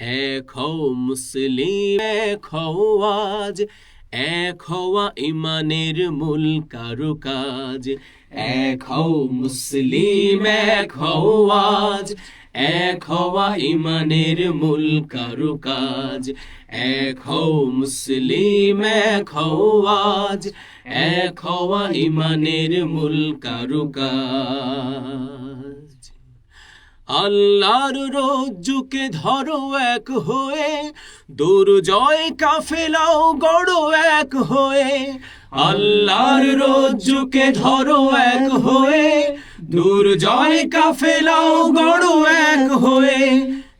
এক হও মুসলিম এক হও আজ এক ইমানের মূল কারুকাজ। এক হও মুসলিম এক হও আজ এক ইমানের মূল কারুকাজ। এক হও মুসলিম এক হও আজ এক ইমানের মূল কারুকাজ। আল্লাহর রজ্জুকে ধরো এক হয়ে, দুর্জয় কাফেলাও গড়ো এক হয়ে। আল্লাহর রজ্জুকে ধরো এক হয়ে, দুর্জয় কাফেলাও গড়ো এক হয়ে।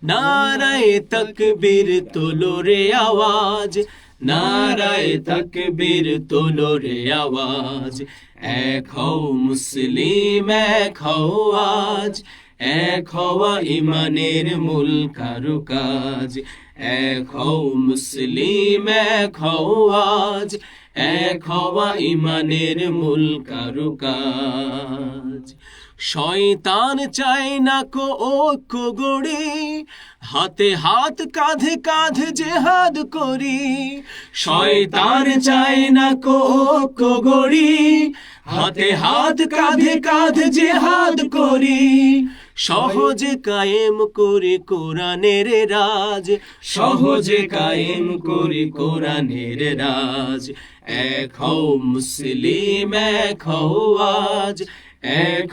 নারায় তকবীর তোলো রে আওয়াজ, নারায় তকবীর তোলো রে আওয়াজ। এক হও মুসলিম, এক হও আজ এক হওয়া ইমানের মূল কারুকাজ এক হও মুসলিম, এক হও আজ। এক হওয়া ইমানের মূল কারুকাজ শয়তান চায় না কো ঐক্য গড়ি। হাতে হাত, কাঁধে কাঁধে জেহাদ করি। শয়তান চায় না কো ঐক্য গড়ি। হাতে হাত, কাঁধে কাঁধে জেহাদ করি। সহজে কায়েম করে কোরআনের রাজ। সহজে কায়েম করে কোরআনের রাজ। এক হও মুসলিম, এক হও আজ। এক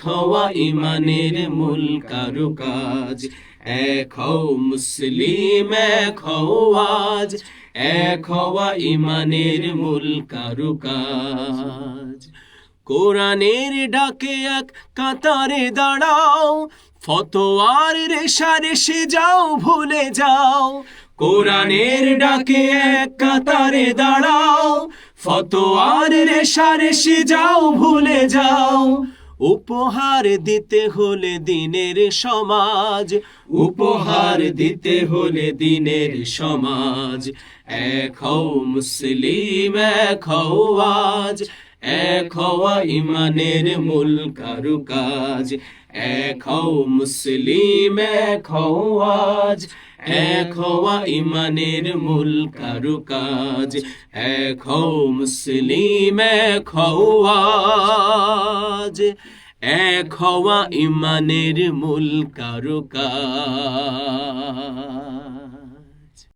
ইমানের মূল কারুকাজ এক হও মুসলিম, এক হও আজ। এক হওয়া ইমানের মূল কারুকাজ কোরআনের ডাকে এক কাতারে দাঁড়াও, ফতোয়ার রেশা রেশে যাও ভুলে যাও। কোরআনের ডাকে এক কাতারে দাঁড়াও, ফতোয়ার রেশা রেশে যাও ভুলে যাও। উপহার দিতে হলে দিনের সমাজ, উপহার দিতে হলে দিনের সমাজ। এক মুসলিম, এক আজ এক হওয়া ইমানের মূল কারুকাজ, এক হও মুসলিম, এক হও আজ এক হওয়া ইমানের মূল কারুকাজ, এক হও মুসলিম, এক হও আজ এক হওয়া ইমানের মূল কারুকাজ।